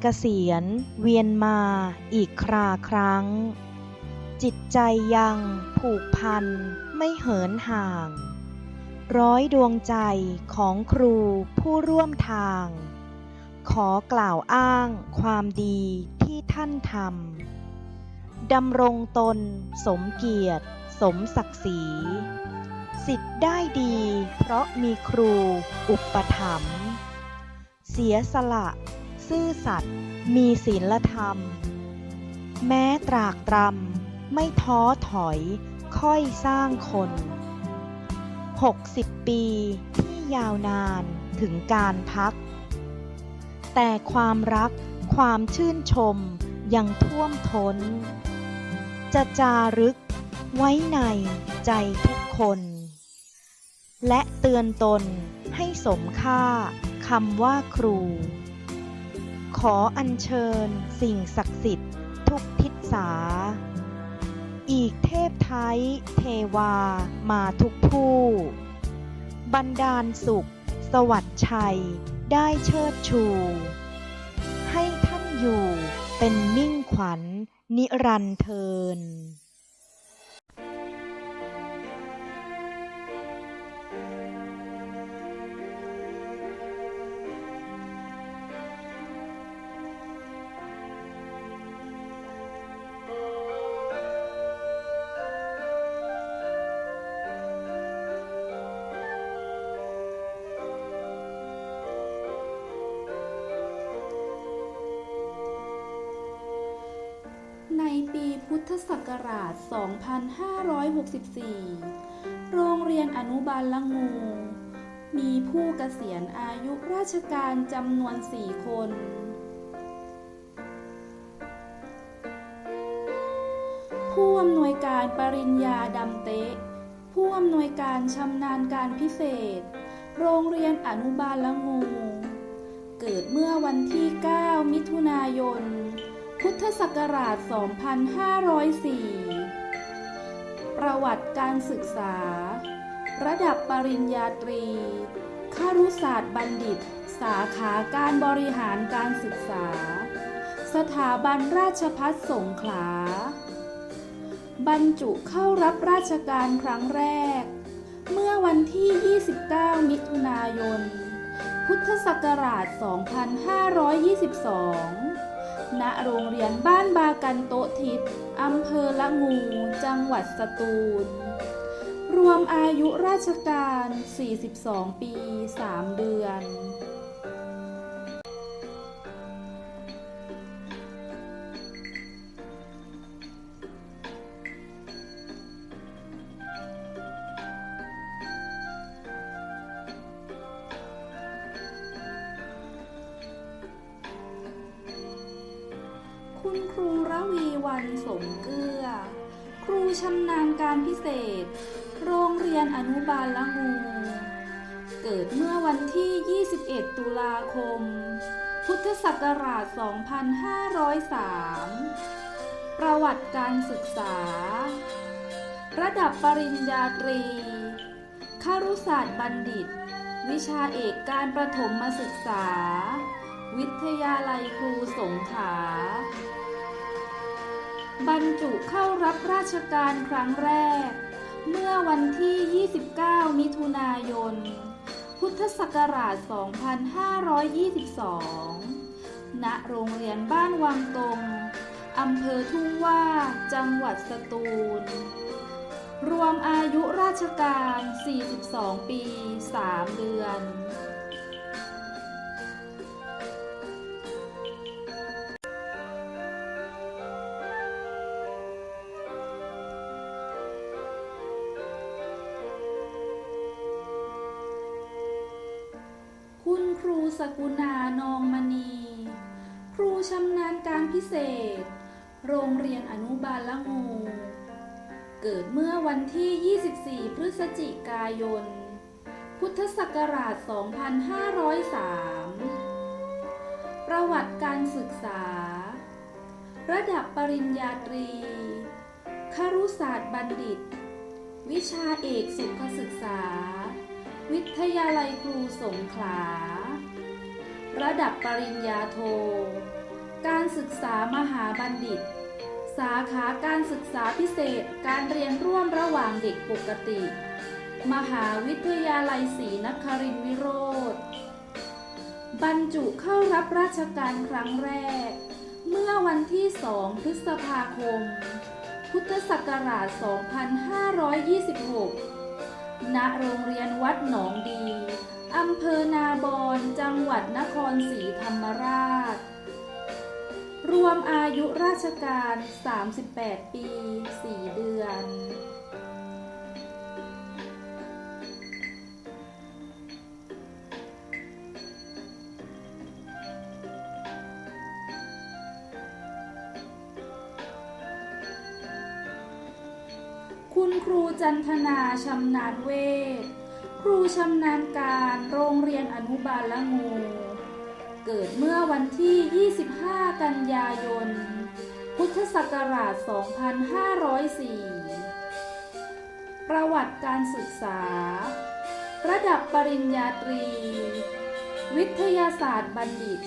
เกษียณเวียนมาอีกคราครั้ง จิตใจยังผูกพันไม่เหินห่าง ร้อยดวงใจของครูผู้ร่วมทาง ขอกล่าวอ้างความดีที่ท่านทำดำรงตนสมเกียรติ สมศักดิ์ศรีสิทธิ์ได้ดีเพราะมีครูอุปถัมภ์เสียสละ ซื่อสัตย์มีศีลธรรม แม้ตรากตรำไม่ท้อถอยค่อยสร้างคน 60 ปีที่ยาวนานถึงการพัก แต่ความรักความชื่นชมยังท่วมทน้น จะจารึกไว้ในใจทุกคน และเตือนตนให้สมค่าคำว่าครู ขออัญเชิญสิ่งศักดิ์สิทธิ์ทุกทิศสา อีกเทพไทยเทวามาทุกผู้ บันดาลสุข สวัสดิ์ชัยได้เชิดชู ให้ท่านอยู่เป็นมิ่งขวัญนิรันเทิน ปีพุทธศักราช 2564 โรงเรียนอนุบาลละงู มีผู้เกษียณอายุราชการจำนวน 4 คนผู้อำนวยการปริญญาดำเตะ ผู้อำนวยการชำนาญการพิเศษ โรงเรียนอนุบาลละงู เกิดเมื่อวันที่ 9 มิถุนายน พุทธศักราช 2504 ประวัติการศึกษา ระดับปริญญาตรีคารุศาสตร์บัณฑิต สาขาการบริหารการศึกษา สถาบันราชพัฒสงขลา บรรจุเข้ารับราชการครั้งแรก เมื่อวันที่ 29 มิถุนายน พุทธศักราช 2522 ณโรงเรียนบ้านบากันโตทิศอำเภอละงู จังหวัดสตูล รวมอายุราชการ 42 ปี 3 เดือน คุณครูระวีวันสมเกลือครูชำนาญการพิเศษ โรงเรียนอนุบาลละงู เกิดเมื่อวันที่ 21 ตุลาคม พุทธศักราช 2503 ประวัติการศึกษา ระดับปริญญาตรีคารุศาสตร์บัณฑิต วิชาเอกการประถมมาศึกษา วิทยาลัยครูสงขลา บรรจุเข้ารับราชการครั้งแรก เมื่อวันที่ 29 มิถุนายน พุทธศักราช 2522 ณ โรงเรียนบ้านวังตงอำเภอทุ่งว่า จังหวัดสตูล รวมอายุราชการ 42 ปี 3 เดือน รูสกุณานองมณี ครูชำนาญการพิเศษ โรงเรียนอนุบาลละงู เกิดเมื่อวันที่ 24 พฤศจิกายน พุทธศักราช 2503 ประวัติการศึกษา ระดับปริญญาตรี ครุศาสตร์บัณฑิต วิชาเอกสุขศึกษาวิทยาลัยครูสงขลา ระดับปริญญาโท การศึกษามหาบัณฑิต สาขาการศึกษาพิเศษการเรียนร่วมระหว่างเด็กปกติ มหาวิทยาลัยศรีนครินทร์วิโรธบรรจุเข้ารับราชการครั้งแรก เมื่อวันที่ 2 พฤษภาคม พุทธศักราช 2526 ณ โรงเรียนวัดหนองดี อำเภอนาบอนจังหวัดนครศรีธรรมราช รวมอายุราชการ 38 ปี 4 เดือน คุณครูจันทนาชำนาญเวท ครูชำนาญการโรงเรียนอนุบาลละงู เกิดเมื่อวันที่ 25 กันยายน พุทธศักราช 2504 ประวัติการศึกษา ระดับปริญญาตรี วิทยาศาสตร์บัณฑิต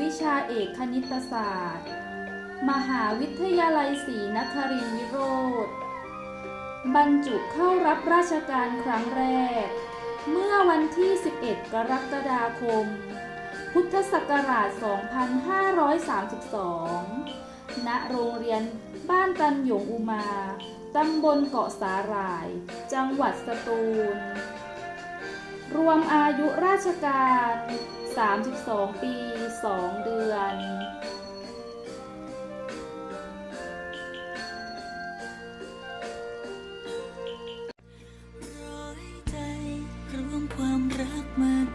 วิชาเอกคณิตศาสตร์ มหาวิทยาลัยศรีนครินทร์วิโรธ บรรจุเข้ารับราชการครั้งแรก เมื่อวันที่ 11 กรกฎาคม พุทธศักราช 2532 ณ โรงเรียนบ้านตันหยงอุมา ตำบลเกาะสาหร่าย จังหวัดสตูล รวมอายุราชการ 32 ปี 2 เดือน